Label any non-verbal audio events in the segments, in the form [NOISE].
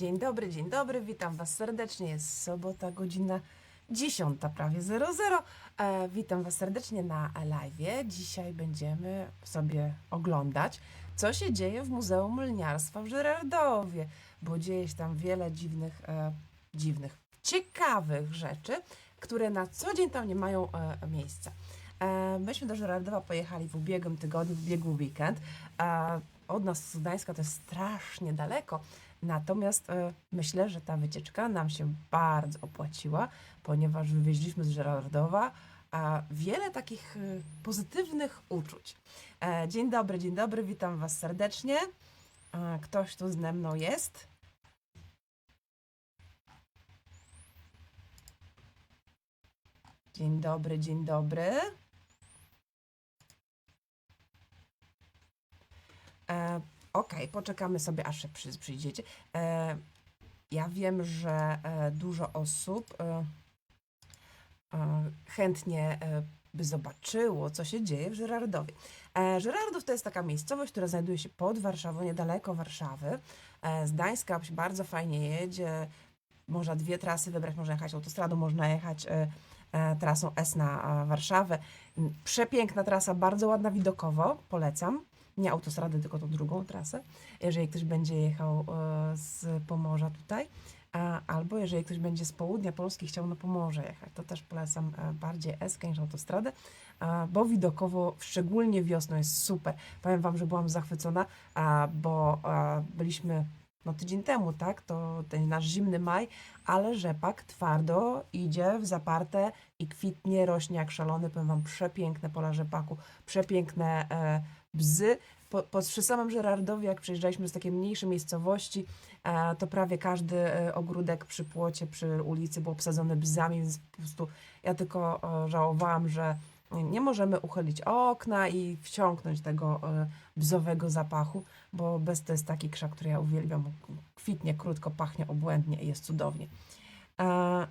Dzień dobry, dzień dobry, witam Was serdecznie. Jest sobota, godzina 10, prawie 00. E, witam Was serdecznie na live. Dzisiaj będziemy sobie oglądać, co się dzieje w Muzeum Lniarstwa w Żyrardowie, bo dzieje się tam wiele dziwnych, e, dziwnych, ciekawych rzeczy, które na co dzień tam nie mają e, miejsca. E, myśmy do Żyrardowa pojechali w ubiegłym tygodniu, w ubiegły weekend. E, od nas z Gdańska to jest strasznie daleko, natomiast e, myślę, że ta wycieczka nam się bardzo opłaciła, ponieważ wywieźliśmy z Żyrardowa a wiele takich e, pozytywnych uczuć. E, dzień dobry, dzień dobry, witam Was serdecznie. E, ktoś tu ze mną jest? Dzień dobry, dzień dobry. E, Okej, poczekamy sobie, aż przy, przyjdziecie. E, ja wiem, że e, dużo osób e, e, chętnie e, by zobaczyło, co się dzieje w Żyrardowie. E, Żyrardów to jest taka miejscowość, która znajduje się pod Warszawą, niedaleko Warszawy. E, z Gdańska się bardzo fajnie jedzie. Można dwie trasy wybrać, można jechać autostradą, można jechać e, e, trasą S na e, Warszawę. Przepiękna trasa, bardzo ładna widokowo, polecam. Nie autostradę, tylko tą drugą trasę, jeżeli ktoś będzie jechał e, z Pomorza tutaj. Albo jeżeli ktoś będzie z południa Polski chciał na Pomorze jechać, to też polecam e, bardziej S niż autostradę, bo widokowo, szczególnie wiosną jest super. Powiem Wam, że byłam zachwycona, bo byliśmy no, tydzień temu, tak, to ten nasz zimny maj, ale rzepak twardo idzie w zaparte i kwitnie, rośnie jak szalony. Powiem Wam, przepiękne pola rzepaku, przepiękne e, bzy. Po, po, przy samym Żerardowie, jak przejeżdżaliśmy z takiej mniejszej miejscowości, e, to prawie każdy e, ogródek przy płocie, przy ulicy był obsadzony bzami, więc po prostu ja tylko e, żałowałam, że nie możemy uchylić okna i wciągnąć tego e, bzowego zapachu, bo bez to jest taki krzak, który ja uwielbiam. Kwitnie, krótko, pachnie obłędnie i jest cudownie. E,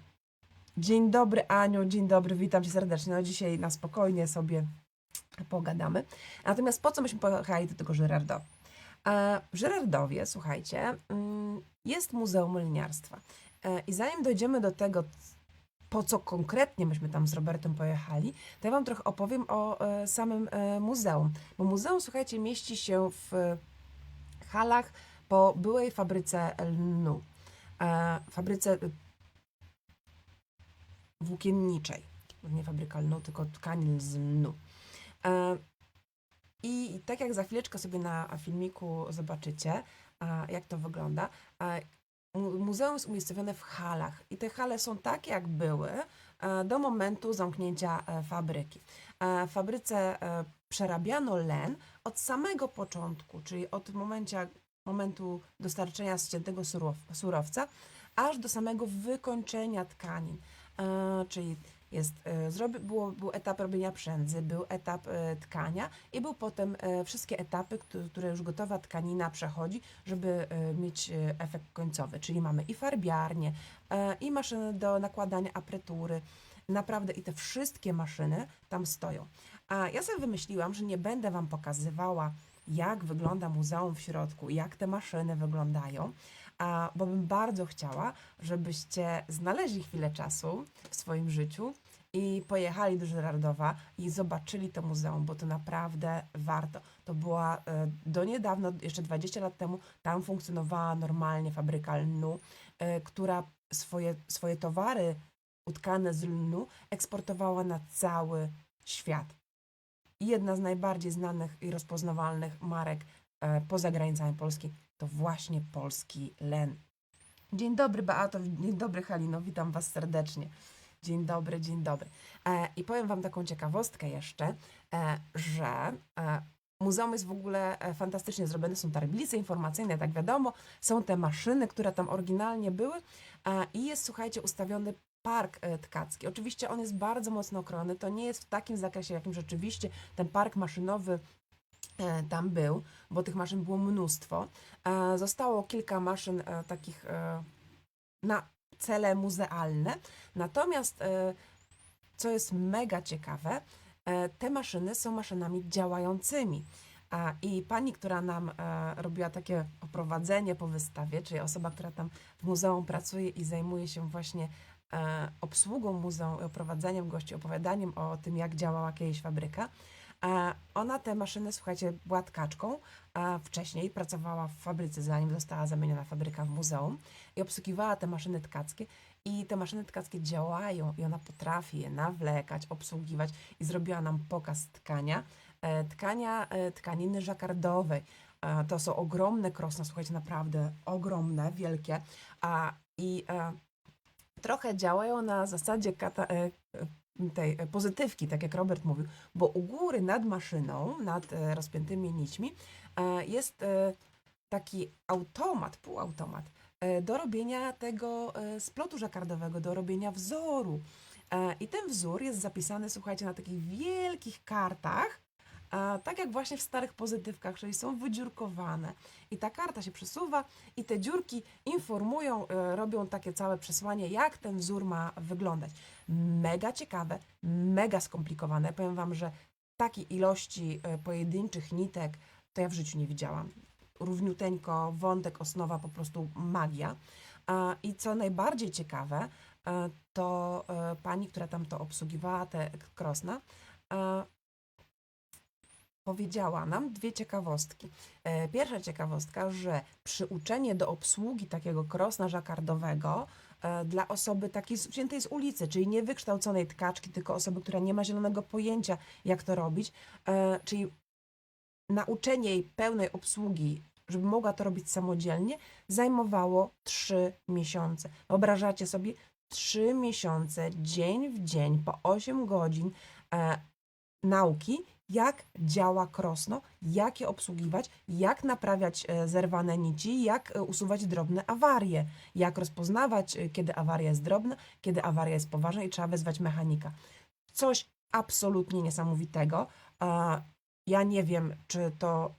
Dzień dobry Aniu, dzień dobry, witam Cię serdecznie. No dzisiaj na spokojnie sobie pogadamy. Natomiast po co myśmy pojechali do tego Żyrardowa? E, W Żyrardowie, słuchajcie, mm, jest Muzeum Lniarstwa. E, I zanim dojdziemy do tego, po co konkretnie myśmy tam z Robertem pojechali, to ja Wam trochę opowiem o e, samym muzeum. Bo muzeum, słuchajcie, mieści się w halach po byłej fabryce lnu. Fabryce włókienniczej. Nie fabryka lnu, tylko tkanin z lnu. E, I tak jak za chwileczkę sobie na filmiku zobaczycie, jak to wygląda, muzeum jest umiejscowione w halach i te hale są takie, jak były e, do momentu zamknięcia e, fabryki. W fabryce przerabiano len od samego początku, czyli od momencia, momentu dostarczenia ściętego surow, surowca, aż do samego wykończenia tkanin. Czyli jest, e, zrobi, było, był etap robienia przędzy, był etap e, tkania i był potem e, wszystkie etapy, któ- które już gotowa tkanina przechodzi, żeby mieć efekt końcowy. Czyli mamy i farbiarnię, i maszyny do nakładania apretury. Naprawdę i te wszystkie maszyny tam stoją. A ja sobie wymyśliłam, że nie będę Wam pokazywała, jak wygląda muzeum w środku, jak te maszyny wyglądają, bo bym bardzo chciała, żebyście znaleźli chwilę czasu w swoim życiu i pojechali do Żyrardowa i zobaczyli to muzeum, bo to naprawdę warto. To była e, do niedawna, jeszcze 20 lat temu, tam funkcjonowała normalnie fabryka lnu, e, która swoje, swoje towary utkane z lnu eksportowała na cały świat. Jedna z najbardziej znanych i rozpoznawalnych marek e, poza granicami Polski to właśnie polski len. Dzień dobry Beato, dzień dobry Halino, witam Was serdecznie. Dzień dobry, dzień dobry. E, I powiem Wam taką ciekawostkę jeszcze, e, że e, muzeum jest w ogóle e, fantastycznie zrobione, są tablice informacyjne, tak wiadomo, są te maszyny, które tam oryginalnie były e, i jest, słuchajcie, ustawiony park e, tkacki. Oczywiście on jest bardzo mocno okrojony, to nie jest w takim zakresie, jakim rzeczywiście ten park maszynowy tam był, bo tych maszyn było mnóstwo. E, Zostało kilka maszyn e, takich e, na cele muzealne. Natomiast, e, co jest mega ciekawe, e, te maszyny są maszynami działającymi. I pani, która nam e, robiła takie oprowadzenie po wystawie, czyli osoba, która tam w muzeum pracuje i zajmuje się właśnie e, obsługą muzeum oprowadzeniem gości, opowiadaniem o tym, jak działała kiedyś fabryka. Ona te maszyny, słuchajcie, była tkaczką. E, wcześniej pracowała w fabryce, zanim została zamieniona fabryka w muzeum i obsługiwała te maszyny tkackie. I te maszyny tkackie działają i ona potrafi je nawlekać, obsługiwać i zrobiła nam pokaz tkania. E, tkania e, tkaniny żakardowej. E, to są ogromne krosna, słuchajcie, naprawdę ogromne, wielkie. A, I trochę działają na zasadzie kata, tej e, pozytywki, tak jak Robert mówił, bo u góry nad maszyną, nad e, rozpiętymi nićmi e, jest taki automat, półautomat do robienia tego splotu żakardowego, do robienia wzoru. I ten wzór jest zapisany, słuchajcie, na takich wielkich kartach, tak jak właśnie w starych pozytywkach, czyli są wydziurkowane. I ta karta się przesuwa i te dziurki informują, e, robią takie całe przesłanie, jak ten wzór ma wyglądać. Mega ciekawe, mega skomplikowane. Powiem Wam, że takiej ilości e, pojedynczych nitek to ja w życiu nie widziałam. Równiuteńko, wątek, osnowa, po prostu magia. I co najbardziej ciekawe, e, to pani, która tam to obsługiwała, te krosna, powiedziała nam dwie ciekawostki. E, Pierwsza ciekawostka, że przyuczenie do obsługi takiego krosna żakardowego e, dla osoby takiej wziętej z ulicy, czyli nie wykształconej tkaczki, tylko osoby, która nie ma zielonego pojęcia, jak to robić, e, czyli nauczenie jej pełnej obsługi, żeby mogła to robić samodzielnie, zajmowało trzy miesiące. Wyobrażacie sobie? Trzy miesiące, dzień w dzień, po 8 godzin e, nauki, jak działa krosno, jak je obsługiwać, jak naprawiać e, zerwane nici, jak e, usuwać drobne awarie, jak rozpoznawać, e, kiedy awaria jest drobna, kiedy awaria jest poważna i trzeba wezwać mechanika. Coś absolutnie niesamowitego. Ja nie wiem, czy to.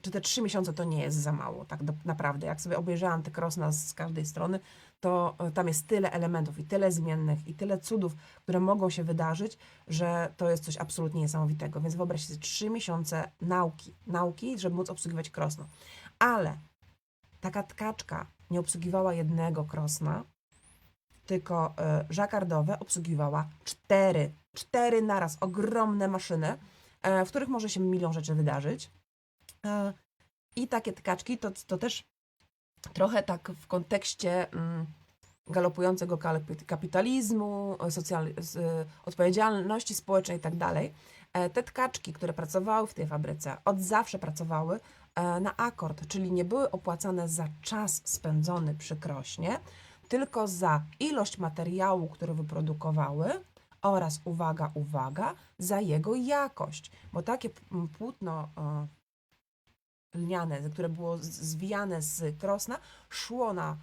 Czy te trzy miesiące to nie jest za mało, tak naprawdę. Jak sobie obejrzałam te krosna z każdej strony, to e, tam jest tyle elementów i tyle zmiennych i tyle cudów, które mogą się wydarzyć, że to jest coś absolutnie niesamowitego. Więc wyobraźcie sobie trzy miesiące nauki, nauki, żeby móc obsługiwać krosno. Ale taka tkaczka nie obsługiwała jednego krosna, tylko e, żakardowe obsługiwała cztery, cztery naraz, ogromne maszyny, e, w których może się milion rzeczy wydarzyć. I takie tkaczki to, to też trochę tak w kontekście mm, galopującego kapitalizmu, socjal, odpowiedzialności społecznej i tak. E, Te tkaczki, które pracowały w tej fabryce, od zawsze pracowały e, na akord, czyli nie były opłacane za czas spędzony przy krośnie, tylko za ilość materiału, który wyprodukowały oraz, uwaga, uwaga, za jego jakość. Bo takie płótno lniane, które było zwijane z krosna, szło na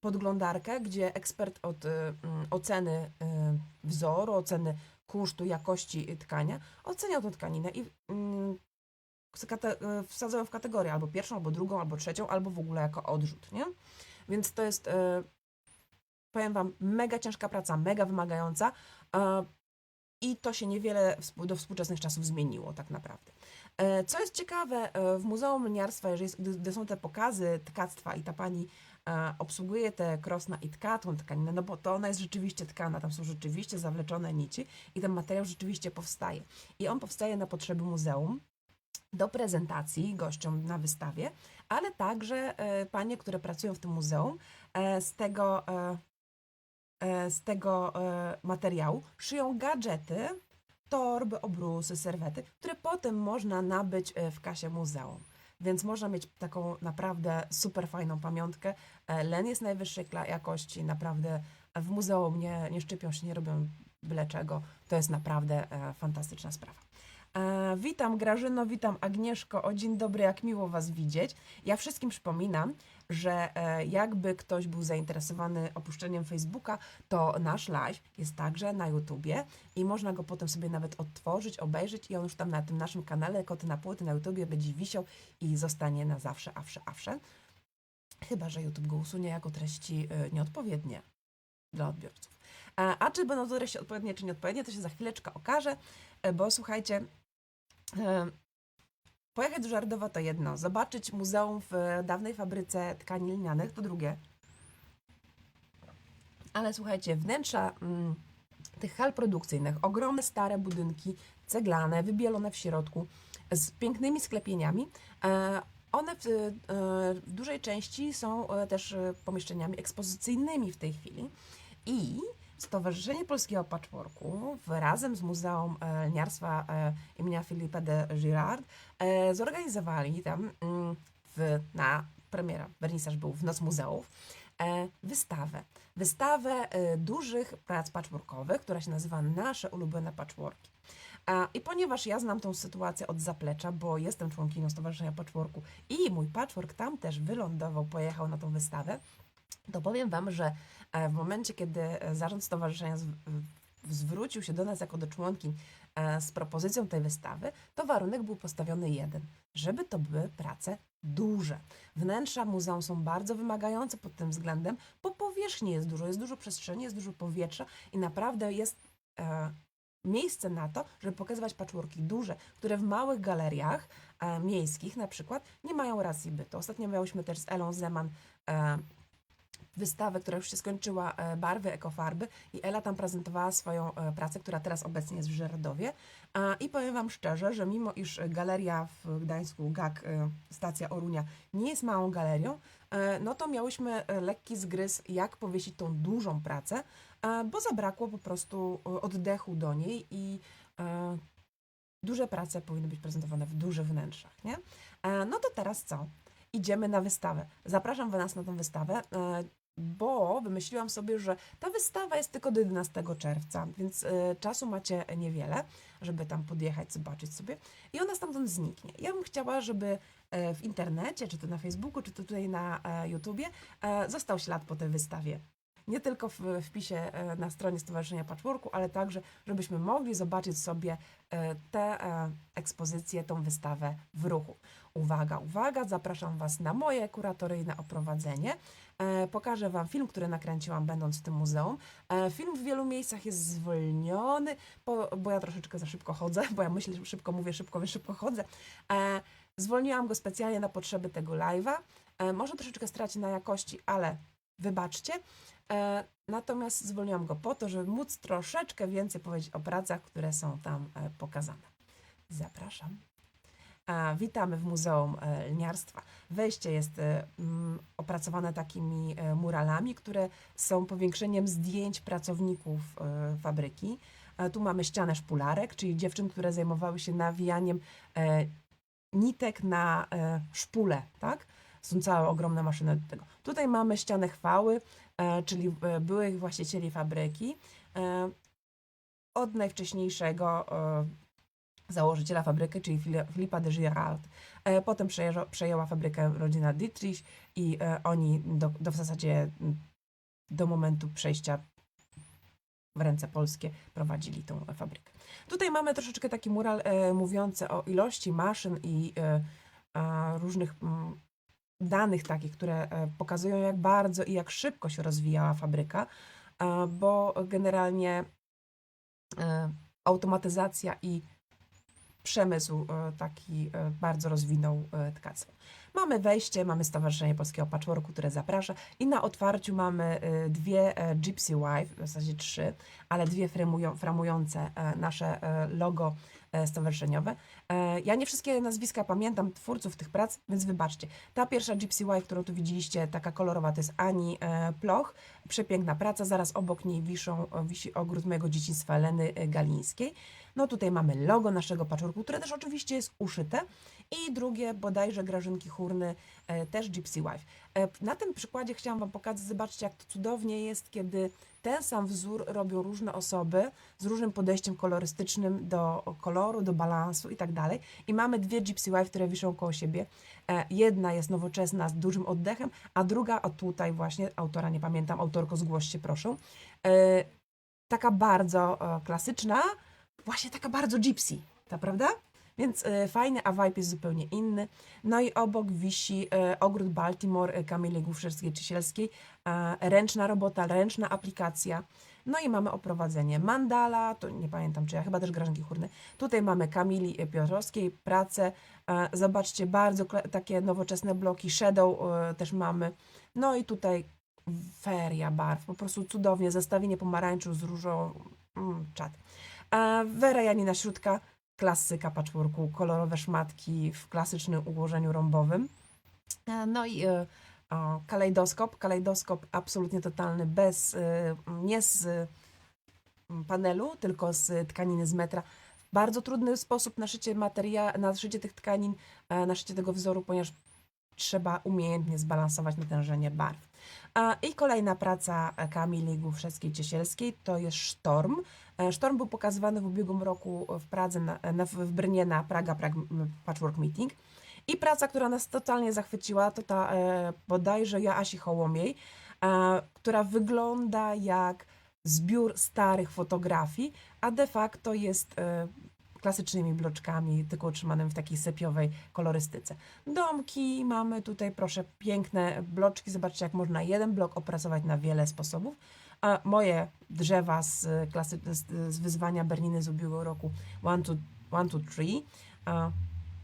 podglądarkę, gdzie ekspert od y, mm, oceny y, wzoru, oceny kosztu, jakości tkania, oceniał tę tkaninę i mm, y, wsadzał w kategorię albo pierwszą, albo drugą, albo trzecią, albo w ogóle jako odrzut, nie? Więc to jest, y, powiem Wam, mega ciężka praca, mega wymagająca y, i to się niewiele do współczesnych czasów zmieniło tak naprawdę. E, Co jest ciekawe, e, w Muzeum Lniarstwa, jeżeli gdy, są te pokazy tkactwa i ta pani e, obsługuje te krosna i tka tą tkaninę, no bo to ona jest rzeczywiście tkana, tam są rzeczywiście zawleczone nici i ten materiał rzeczywiście powstaje. I on powstaje na potrzeby muzeum do prezentacji gościom na wystawie, ale także panie, które pracują w tym muzeum, z tego, z tego materiału szyją gadżety, torby, obrusy, serwety, które potem można nabyć e, w kasie muzeum. Więc można mieć taką naprawdę super fajną pamiątkę. E, Len jest najwyższej jakości, naprawdę w muzeum nie, nie szczypią się, nie robią byle czego. To jest naprawdę e, fantastyczna sprawa. E, witam Grażyno, witam Agnieszko. O dzień dobry, jak miło Was widzieć. Ja wszystkim przypominam, że e, jakby ktoś był zainteresowany opuszczeniem Facebooka, to nasz live jest także na YouTubie i można go potem sobie nawet odtworzyć, obejrzeć i on już tam na tym naszym kanale Koty na płyty na YouTubie będzie wisiał i zostanie na zawsze, awsze, awsze. Chyba, że YouTube go usunie jako treści e, nieodpowiednie dla odbiorców. A, a czy będą to treści odpowiednie, czy nieodpowiednie, to się za chwileczkę okaże, e, bo słuchajcie, e, pojechać do Żardowa to jedno, zobaczyć muzeum w dawnej fabryce tkani lnianych to drugie. Ale słuchajcie, wnętrza mm, tych hal produkcyjnych, ogromne stare budynki, ceglane, wybielone w środku, z pięknymi sklepieniami, e, one w, e, w dużej części są e, też e, pomieszczeniami ekspozycyjnymi w tej chwili. I Stowarzyszenie Polskiego Patchworku razem z Muzeum e, Lniarstwa e, imienia Philippe de Girard e, zorganizowali tam mm, w, na premiera, wernisaż był w Noc Muzeów, wystawę. Wystawę dużych prac patchworkowych, która się nazywa Nasze ulubione patchworki. I ponieważ ja znam tą sytuację od zaplecza, bo jestem członkinią Stowarzyszenia Patchworku i mój patchwork tam też wylądował, pojechał na tą wystawę, to powiem Wam, że e, w momencie, kiedy e, zarząd stowarzyszenia zwrócił się do nas jako do członkiń e, z propozycją tej wystawy, to warunek był postawiony jeden, żeby to były prace duże. Wnętrza muzeum są bardzo wymagające pod tym względem, bo powierzchni jest dużo, jest dużo przestrzeni, jest dużo powietrza i naprawdę jest e, miejsce na to, żeby pokazywać patchworki duże, które w małych galeriach e, miejskich na przykład nie mają racji bytu. Ostatnio miałyśmy też z Elą Zeman e, wystawę, która już się skończyła, e, barwy ekofarby i Ela tam prezentowała swoją e, pracę, która teraz obecnie jest w Żerodowie. A, I powiem Wam szczerze, że mimo iż galeria w Gdańsku, GAK, e, stacja Orunia, nie jest małą galerią, no to miałyśmy lekki zgryz, jak powiesić tą dużą pracę, bo zabrakło po prostu oddechu do niej i duże prace powinny być prezentowane w dużych wnętrzach, nie? No to teraz co? Idziemy na wystawę. Zapraszam Was na tą wystawę, bo wymyśliłam sobie, że ta wystawa jest tylko do 11 czerwca, więc e, czasu macie niewiele, żeby tam podjechać, zobaczyć sobie i ona stamtąd zniknie. Ja bym chciała, żeby e, w internecie, czy to na Facebooku, czy to tutaj na e, YouTubie, został ślad po tej wystawie. Nie tylko w wpisie e, na stronie Stowarzyszenia Patchworku, ale także, żebyśmy mogli zobaczyć sobie e, tę e, ekspozycję, tą wystawę w ruchu. Uwaga, uwaga, zapraszam Was na moje kuratoryjne oprowadzenie. Pokażę Wam film, który nakręciłam będąc w tym muzeum. Film w wielu miejscach jest zwolniony, bo, ja troszeczkę za szybko chodzę, bo ja myślę, że szybko mówię, szybko, szybko chodzę. Zwolniłam go specjalnie na potrzeby tego live'a. Może troszeczkę straci na jakości, ale wybaczcie. E, Natomiast zwolniłam go po to, żeby móc troszeczkę więcej powiedzieć o pracach, które są tam e, pokazane. Zapraszam. Witamy w Muzeum e, Lniarstwa. Wejście jest mm, opracowane takimi muralami, które są powiększeniem zdjęć pracowników fabryki. Tu mamy ścianę szpularek, czyli dziewczyn, które zajmowały się nawijaniem nitek na szpule, tak? Są całe ogromne maszyny do tego. Tutaj mamy ścianę chwały, czyli e, byłych właścicieli fabryki. E, od najwcześniejszego e, założyciela fabryki, czyli Fili- Filipa de Girard. E, Potem przejęła, fabrykę rodzina Dietrich i e, oni do, do w zasadzie do momentu przejścia w ręce polskie prowadzili tą e, fabrykę. Tutaj mamy troszeczkę taki mural e, mówiący o ilości maszyn i e, różnych danych takich, które e, pokazują jak bardzo i jak szybko się rozwijała fabryka, a, bo generalnie e, automatyzacja i przemysł e, taki e, bardzo rozwinął e, tkactwo. Mamy wejście, mamy Stowarzyszenie Polskiego Patchworku, które zaprasza i na otwarciu mamy e, dwie e, Gypsy Wife, w zasadzie trzy, ale dwie framują, framujące e, nasze e, logo e, stowarzyszeniowe. E, Ja nie wszystkie nazwiska pamiętam twórców tych prac, więc wybaczcie. Ta pierwsza Gypsy Wife, którą tu widzieliście, taka kolorowa, to jest Ani e, Ploch. Przepiękna praca, zaraz obok niej wiszą, wisi ogród mojego dzieciństwa Leny e, Galińskiej. No tutaj mamy logo naszego patchworku, które też oczywiście jest uszyte. I drugie, bodajże Grażynki Hurny, e, też Gypsy Wife. E, na tym przykładzie chciałam Wam pokazać, zobaczcie jak to cudownie jest, kiedy ten sam wzór robią różne osoby z różnym podejściem kolorystycznym do koloru, do balansu i tak dalej. I mamy dwie Gypsy Wife, które wiszą koło siebie. E, jedna jest nowoczesna, z dużym oddechem, a druga, a tutaj właśnie, autora nie pamiętam, autorko zgłoś się proszę, e, taka bardzo klasyczna, właśnie taka bardzo gypsy, ta prawda? Więc e, fajny, a vibe jest zupełnie inny. No i obok wisi e, ogród Baltimore e, Kamili Główczewskiej-Czysielskiej. E, ręczna robota, ręczna aplikacja. No i mamy oprowadzenie mandala, to nie pamiętam czy ja, chyba też Grażynki Hurny. Tutaj mamy Kamili Piotrowskiej, pracę. Zobaczcie, bardzo takie nowoczesne bloki, shadow też mamy. No i tutaj feria barw, po prostu cudownie, zestawienie pomarańczu z różą, mm, czad. Wera Janina Śródka, klasyka patchworku, kolorowe szmatki w klasycznym ułożeniu rąbowym. E, No i e, kalejdoskop, kalejdoskop absolutnie totalny, bez, e, nie z mm, panelu, tylko z tkaniny z metra. Bardzo trudny sposób na szycie materia, na szycie tych tkanin, na szycie tego wzoru, ponieważ trzeba umiejętnie zbalansować natężenie barw. I kolejna praca Kamili Główszewskiej-Ciesielskiej to jest Sztorm. E, Sztorm był pokazywany w ubiegłym roku w Pradze, na, na, w Brnie na Praga Prag Patchwork Meeting. I praca, która nas totalnie zachwyciła, to ta e, bodajże Joasi Hołomiej, e, która wygląda jak zbiór starych fotografii, a de facto jest e, klasycznymi bloczkami, tylko utrzymanym w takiej sepiowej kolorystyce. Domki mamy tutaj, proszę, piękne bloczki. Zobaczcie, jak można jeden blok opracować na wiele sposobów. A moje drzewa z, klasy, z, z wyzwania Berniny z ubiegłego roku One, two, one, two, three. A,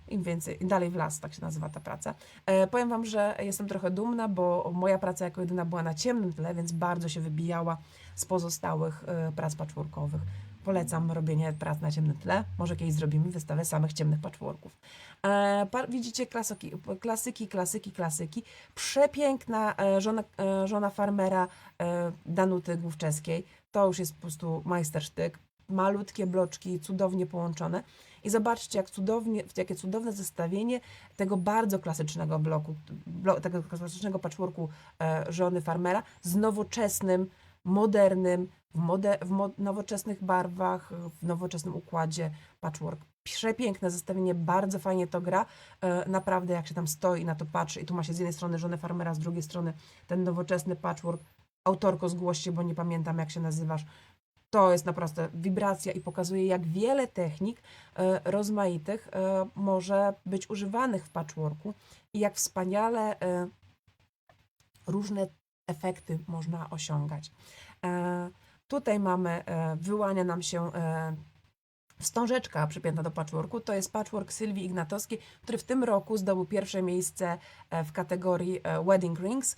im więcej, dalej w las, tak się nazywa ta praca. E, powiem Wam, że jestem trochę dumna, bo moja praca jako jedyna była na ciemnym tle, więc bardzo się wybijała z pozostałych e, prac patchworkowych. Polecam robienie prac na ciemnym tle. Może kiedyś zrobimy wystawę samych ciemnych patchworków. E, pa, widzicie klasyki, klasyki, klasyki, klasyki. Przepiękna e, żona, e, żona farmera e, Danuty Główczeskiej. To już jest po prostu majstersztyk. Malutkie bloczki, cudownie połączone. I zobaczcie, jak cudownie, jakie cudowne zestawienie tego bardzo klasycznego bloku, blo, tego klasycznego patchworku e, żony farmera z nowoczesnym, modernym, w, mode, w mo, nowoczesnych barwach, w nowoczesnym układzie patchwork. Przepiękne zestawienie, bardzo fajnie to gra. E, naprawdę, jak się tam stoi na to patrzy, i tu ma się z jednej strony żonę farmera, z drugiej strony ten nowoczesny patchwork. Autorko, zgłoś bo nie pamiętam, jak się nazywasz. To jest naprawdę wibracja i pokazuje, jak wiele technik e, rozmaitych e, może być używanych w patchworku i jak wspaniale e, różne efekty można osiągać. E, tutaj mamy, e, wyłania nam się e, wstążeczka przypięta do patchworku. To jest patchwork Sylwii Ignatowskiej, który w tym roku zdobył pierwsze miejsce w kategorii Wedding Rings.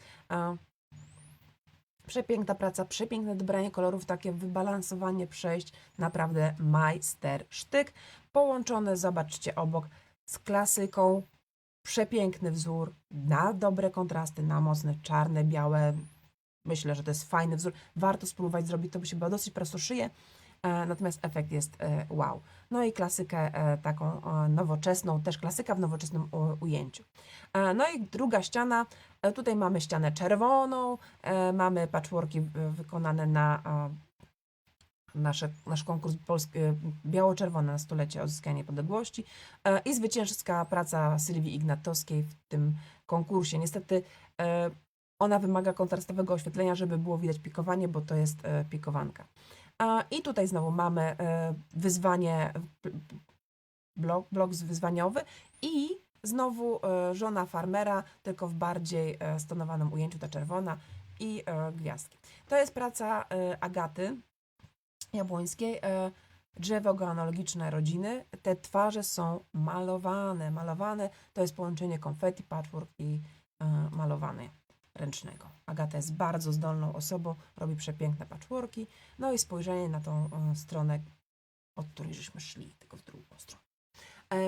Przepiękna praca, przepiękne dobranie kolorów, takie wybalansowanie przejść, naprawdę majstersztyk. Połączone, zobaczcie obok, z klasyką, przepiękny wzór, na dobre kontrasty, na mocne czarne, białe. Myślę, że to jest fajny wzór. Warto spróbować zrobić, to by się chyba dosyć prosto szyje, e, natomiast efekt jest e, wow. No i klasykę e, taką nowoczesną, też klasyka w nowoczesnym ujęciu. No i druga ściana, tutaj mamy ścianę czerwoną, mamy patchworki wykonane na nasze, nasz konkurs e, biało-czerwony na stulecie odzyskania niepodległości e, i zwycięska praca Sylwii Ignatowskiej w tym konkursie. Niestety e, ona wymaga kontrastowego oświetlenia, żeby było widać pikowanie, bo to jest pikowanka. I tutaj znowu mamy wyzwanie, blok, blok wyzwaniowy i znowu żona farmera, tylko w bardziej stonowanym ujęciu, ta czerwona i gwiazdki. To jest praca Agaty Jabłońskiej, e, drzewo genealogiczne rodziny. Te twarze są malowane, malowane. To jest połączenie konfetti, patchwork i e, malowane ręcznego. Agata jest bardzo zdolną osobą, robi przepiękne patchworki. No i spojrzenie na tą e, stronę, od której żeśmy szli, tylko w drugą stronę.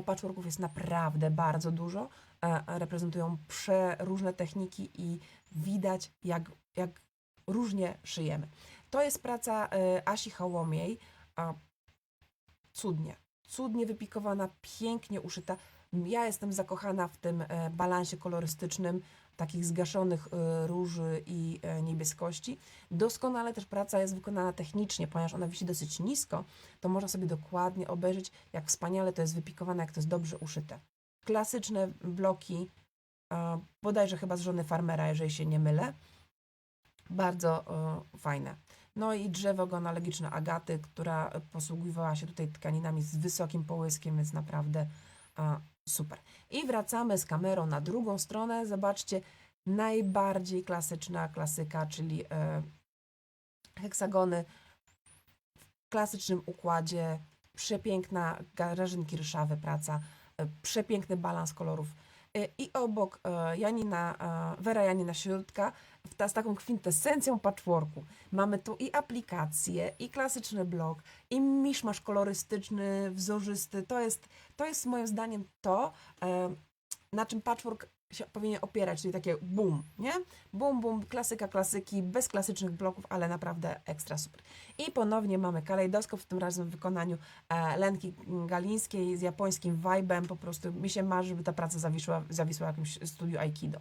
Patchworków jest naprawdę bardzo dużo. Reprezentują przeróżne techniki i widać, jak, jak różnie szyjemy. To jest praca e, Asi Hołomiej. a, Cudnie, cudnie wypikowana, pięknie uszyta. Ja jestem zakochana w tym e, balansie kolorystycznym, takich zgaszonych e, róży i e, niebieskości. Doskonale też praca jest wykonana technicznie, ponieważ ona wisi dosyć nisko, to można sobie dokładnie obejrzeć, jak wspaniale to jest wypikowane, jak to jest dobrze uszyte. Klasyczne bloki, bodajże chyba z żony farmera, jeżeli się nie mylę. Bardzo fajne. No i drzewo genealogiczne Agaty, która posługiwała się tutaj tkaninami z wysokim połyskiem, więc naprawdę e, super. I wracamy z kamerą na drugą stronę. Zobaczcie, najbardziej klasyczna klasyka, czyli e, heksagony klasycznym układzie, przepiękna Grażynki Ryszawy praca, e, przepiękny balans kolorów. E, I obok e, Janina, e, Wera Janina Śródka ta, z taką kwintesencją patchworku. Mamy tu i aplikacje, i klasyczny blok, i miszmasz kolorystyczny, wzorzysty. To jest, to jest moim zdaniem to, na czym patchwork się powinien opierać, czyli takie boom, nie? Boom, boom, klasyka klasyki, bez klasycznych bloków, ale naprawdę ekstra super. I ponownie mamy kalejdoskop, w tym razem w wykonaniu e, Lenki Galińskiej z japońskim vibe'em. Po prostu mi się marzy, żeby ta praca zawisła, zawisła w jakimś studiu Aikido.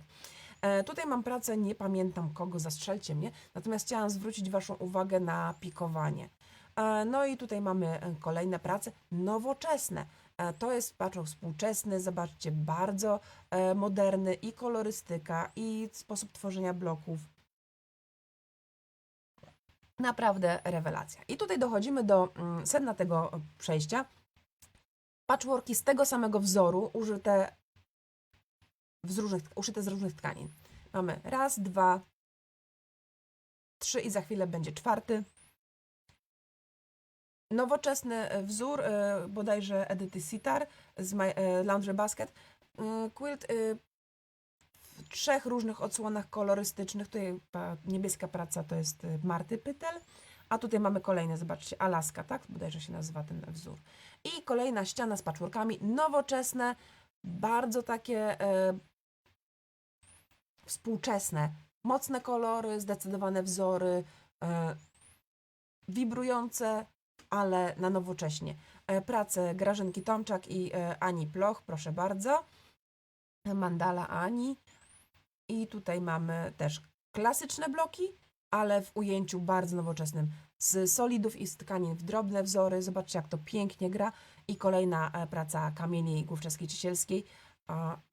E, tutaj mam pracę, nie pamiętam kogo, zastrzelcie mnie, natomiast chciałam zwrócić Waszą uwagę na pikowanie. E, No i tutaj mamy kolejne prace nowoczesne. E, To jest patchwork współczesny, zobaczcie, bardzo e, moderny i kolorystyka, i sposób tworzenia bloków. Naprawdę rewelacja. I tutaj dochodzimy do mm, sedna tego przejścia. Patchworki z tego samego wzoru, użyte, z różnych, uszyte z różnych tkanin. Mamy raz, dwa, trzy i za chwilę będzie czwarty. Nowoczesny e, wzór, e, bodajże Edyty Sitar z e, Laundry Basket. E, Quilt e, w trzech różnych odsłonach kolorystycznych. Tutaj niebieska praca to jest e, Marty Pytel, a tutaj mamy kolejne, zobaczcie, Alaska, tak? Bodajże się nazywa ten wzór. I kolejna ściana z patchworkami, nowoczesne, bardzo takie e, współczesne, mocne kolory, zdecydowane wzory, e, wibrujące, ale na nowocześnie. E, prace Grażynki Tomczak i e, Ani Ploch, proszę bardzo. Mandala Ani. I tutaj mamy też klasyczne bloki, ale w ujęciu bardzo nowoczesnym. Z solidów i z tkanin w drobne wzory. Zobaczcie, jak to pięknie gra. I kolejna e, praca Kamieni Główczewskiej-Ciesielskiej.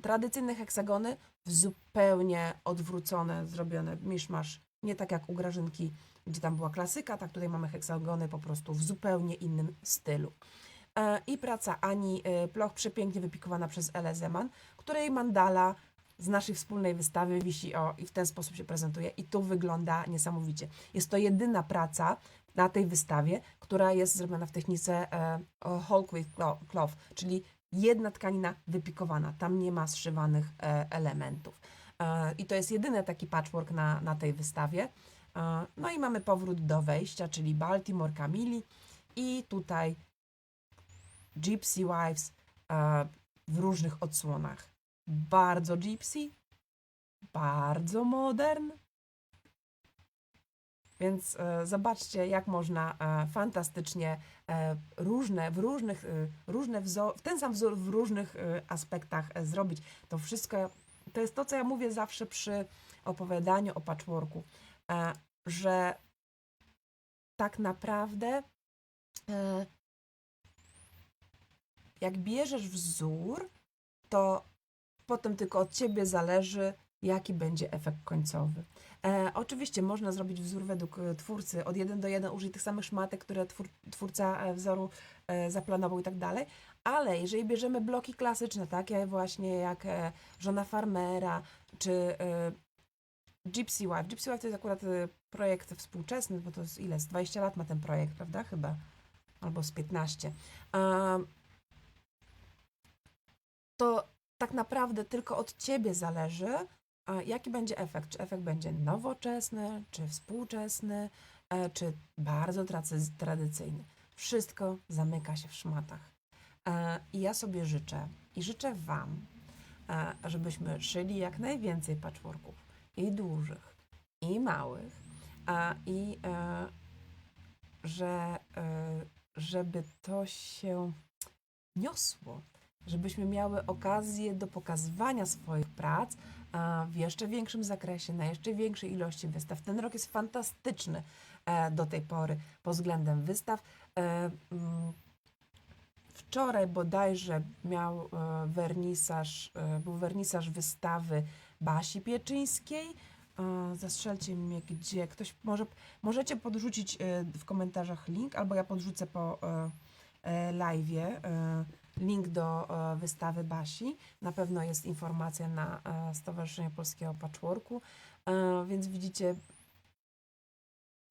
Tradycyjne heksagony w zupełnie odwrócone, zrobione miszmasz. Nie tak jak u Grażynki, gdzie tam była klasyka, tak tutaj mamy heksagony po prostu w zupełnie innym stylu. E, I praca Ani e, Ploch, przepięknie wypikowana przez Elę Zeman, której mandala z naszej wspólnej wystawy wisi o i w ten sposób się prezentuje i tu wygląda niesamowicie. Jest to jedyna praca na tej wystawie, która jest zrobiona w technice e, clo- Cloth, czyli jedna tkanina wypikowana. Tam nie ma zszywanych elementów. E, I to jest jedyny taki patchwork na, na tej wystawie. E, No i mamy powrót do wejścia, czyli Baltimore Camilli i tutaj Gypsy Wives e, w różnych odsłonach. Bardzo gypsy, bardzo modern. Więc zobaczcie, jak można fantastycznie różne, w różnych, różne wzor, w ten sam wzór w różnych aspektach zrobić. To wszystko, to jest to, co ja mówię zawsze przy opowiadaniu o patchworku, e, że tak naprawdę e, jak bierzesz wzór, to potem tylko od ciebie zależy, jaki będzie efekt końcowy. E, oczywiście można zrobić wzór według e, twórcy, od 1 do 1 użyć tych samych szmatek, które twór, twórca e, wzoru e, zaplanował i tak dalej, ale jeżeli bierzemy bloki klasyczne, takie właśnie jak e, Żona Farmera, czy e, Gypsy Wife. Gypsy Wife to jest akurat e, projekt współczesny, bo to z ile? Z 20 lat ma ten projekt, prawda? Chyba. Albo z 15. Um, to tak naprawdę tylko od ciebie zależy, a jaki będzie efekt. Czy efekt będzie nowoczesny, czy współczesny, e, czy bardzo tradycyjny. Wszystko zamyka się w szmatach. E, I ja sobie życzę i życzę Wam, e, żebyśmy szyli jak najwięcej patchworków i dużych, i małych, i że, żeby to się niosło, żebyśmy miały okazję do pokazywania swoich prac w jeszcze większym zakresie, na jeszcze większej ilości wystaw. Ten rok jest fantastyczny e, do tej pory pod względem wystaw. E, mm, Wczoraj bodajże miał e, wernisaż, był wernisaż wystawy Basi Pieczyńskiej. Zastrzelcie mnie gdzie. Ktoś może, możecie podrzucić w komentarzach link, albo ja podrzucę po e, e, live'ie e, link do e, wystawy Basi. Na pewno jest informacja na Stowarzyszenie Polskiego Patchworku, więc widzicie,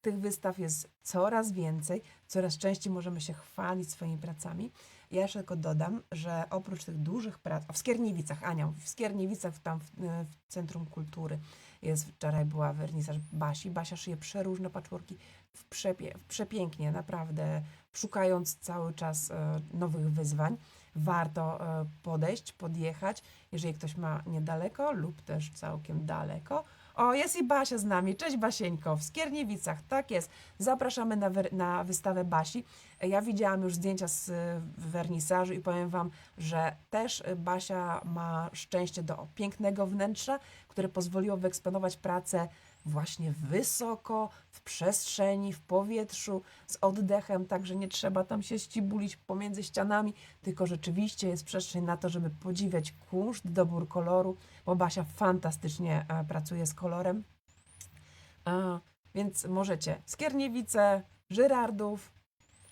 tych wystaw jest coraz więcej, coraz częściej możemy się chwalić swoimi pracami. Ja jeszcze tylko dodam, że oprócz tych dużych prac, a w Skierniewicach, Ania, w Skierniewicach, tam w, w Centrum Kultury jest, wczoraj była wernisaż Basi. Basia szyje przeróżne patchworki, w przepie, w przepięknie, naprawdę, szukając cały czas e, nowych wyzwań. Warto e, podejść, podjechać, jeżeli ktoś ma niedaleko lub też całkiem daleko. O, jest i Basia z nami. Cześć Basieńko, w Skierniewicach, tak jest. Zapraszamy na, wer- na wystawę Basi. Ja widziałam już zdjęcia z e, wernisażu i powiem Wam, że też Basia ma szczęście do pięknego wnętrza, które pozwoliło wyeksponować pracę właśnie wysoko, w przestrzeni, w powietrzu, z oddechem, także nie trzeba tam się ścibulić pomiędzy ścianami, tylko rzeczywiście jest przestrzeń na to, żeby podziwiać kunszt, dobór koloru, bo Basia fantastycznie e, pracuje z kolorem. E, Więc możecie Skierniewice, Żyrardów,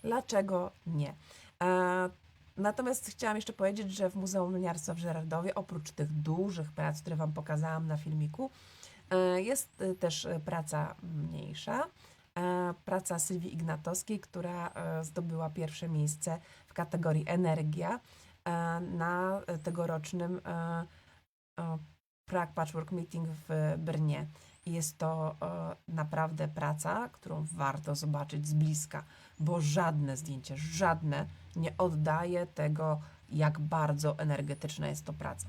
dlaczego nie? E, Natomiast chciałam jeszcze powiedzieć, że w Muzeum Mliniarstwa w Żyrardowie, oprócz tych dużych prac, które Wam pokazałam na filmiku, jest e, też e, praca mniejsza. e, Praca Sylwii Ignatowskiej, która e, zdobyła pierwsze miejsce w kategorii Energia e, na tegorocznym e, e, Prague Patchwork Meeting w Brnie. Jest to e, naprawdę praca, którą warto zobaczyć z bliska, bo żadne zdjęcie, żadne nie oddaje tego, jak bardzo energetyczna jest to praca.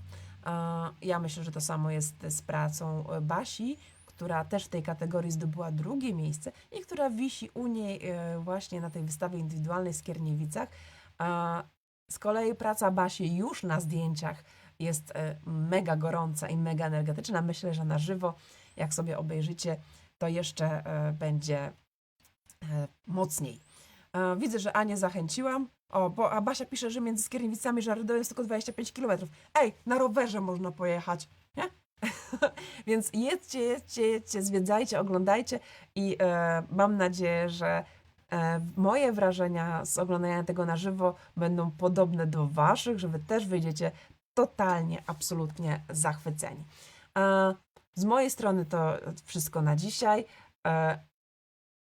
Ja myślę, że to samo jest z pracą e, Basi, która też w tej kategorii zdobyła drugie miejsce i która wisi u niej e, właśnie na tej wystawie indywidualnej w Skierniewicach. Z kolei praca Basi już na zdjęciach jest e, mega gorąca i mega energetyczna. Myślę, że na żywo, jak sobie obejrzycie, to jeszcze będzie mocniej. Widzę, że Anię zachęciłam. O, bo a Basia pisze, że między Skierniewicami i Żardowem jest tylko 25 km. Ej, na rowerze można pojechać, nie? [LAUGHS] Więc jedźcie, jedźcie, jedźcie, zwiedzajcie, oglądajcie i e, mam nadzieję, że e, moje wrażenia z oglądania tego na żywo będą podobne do waszych, że wy też wyjdziecie totalnie, absolutnie zachwyceni. E, z mojej strony to wszystko na dzisiaj. E,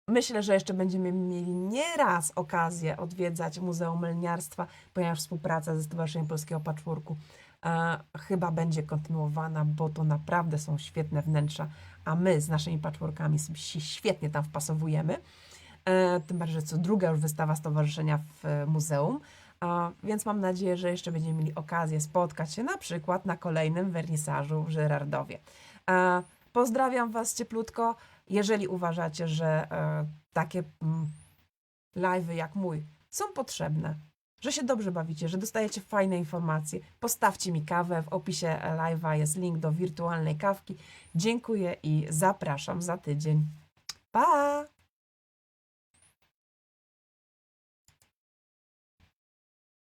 Myślę, że jeszcze będziemy mieli nieraz okazję odwiedzać Muzeum Melniarstwa, ponieważ współpraca ze Stowarzyszeniem Polskiego Patchworku e, chyba będzie kontynuowana, bo to naprawdę są świetne wnętrza, a my z naszymi patchworkami się świetnie tam wpasowujemy. E, tym bardziej, że co druga już wystawa stowarzyszenia w muzeum. E, więc mam nadzieję, że jeszcze będziemy mieli okazję spotkać się na przykład na kolejnym wernisażu w Żyrardowie. E, pozdrawiam Was cieplutko. Jeżeli uważacie, że e, takie mm, live'y jak mój są potrzebne, że się dobrze bawicie, że dostajecie fajne informacje, postawcie mi kawę. W opisie live'a jest link do wirtualnej kawki. Dziękuję i zapraszam za tydzień. Pa!